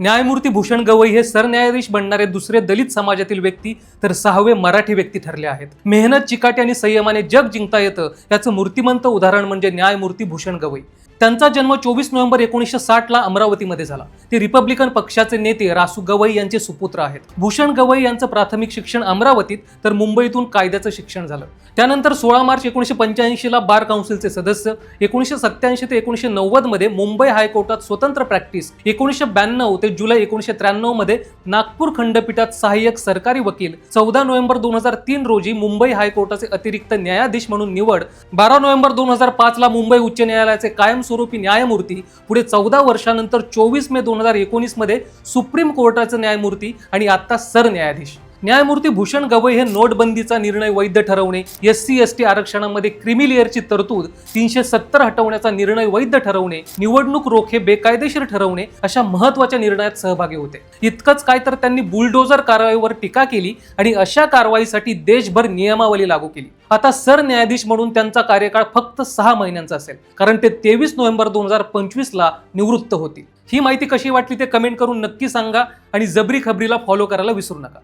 न्यायमूर्ती भूषण गवई हे सरन्यायाधीश बनणारे दुसरे दलित समाजातील व्यक्ती तर सहावे मराठी व्यक्ती ठरले आहेत. मेहनत चिकाटी आणि संयमाने जग जिंकता येतं याचं मूर्तिमंत उदाहरण म्हणजे न्यायमूर्ती भूषण गवई. त्यांचा जन्म चोवीस नोव्हेंबर एकोणीसशे साठला अमरावतीमध्ये झाला. ते रिपब्लिकन पक्षाचे नेते रासू गवई यांचे सुपुत्र आहेत. भूषण गवई यांचं प्राथमिक शिक्षण अमरावतीत तर मुंबईतून कायद्याचं शिक्षण झालं. त्यानंतर सोळा मार्च एकोणीसशे पंच्याऐंशी ला बार काउन्सिलचे सदस्य एकोणीसशे सत्याऐंशी ते एकोणीसशे नव्वदमध्ये मुंबई हायकोर्टात स्वतंत्र प्रॅक्टिस एकोणीसशे ब्याण्णव ते जुलै एकोणीसशे त्र्याण्णवमध्ये नागपूर खंडपीठात सहाय्यक सरकारी वकील चौदा नोव्हेंबर दोन हजार तीन रोजी मुंबई हायकोर्टाचे अतिरिक्त न्यायाधीश म्हणून निवड. बारा नोव्हेंबर दोन हजार पाचला मुंबई उच्च न्यायालयाचे कायमस्वरूपी न्यायमूर्ती पुढे चौदा वर्षानंतर चोवीस मे दोन हजार एकोणीसमध्ये सुप्रीम कोर्टाचे न्यायमूर्ती आणि आता सरन्यायाधीश. न्यायमूर्ती भूषण गवई हे नोटबंदीचा निर्णय वैध ठरवणे एस सी एस टी आरक्षणामध्ये क्रिमिलिअरची तरतूद तीनशे सत्तर हटवण्याचा निर्णय वैध ठरवणे निवडणूक रोखे बेकायदेशीर ठरवणे अशा महत्त्वाच्या निर्णयात सहभागी होते. इतकंच काय तर त्यांनी बुलडोजर कारवाईवर टीका केली आणि अशा कारवाईसाठी देशभर नियमावली लागू केली. आता सरन्यायाधीश म्हणून त्यांचा कार्यकाळ फक्त सहा महिन्यांचा असेल कारण ते तेवीस नोव्हेंबर दोन हजार पंचवीस ला निवृत्त होतील. ही माहिती कशी वाटली ते कमेंट करून नक्की सांगा आणि जबरी खबरीला फॉलो करायला विसरू नका.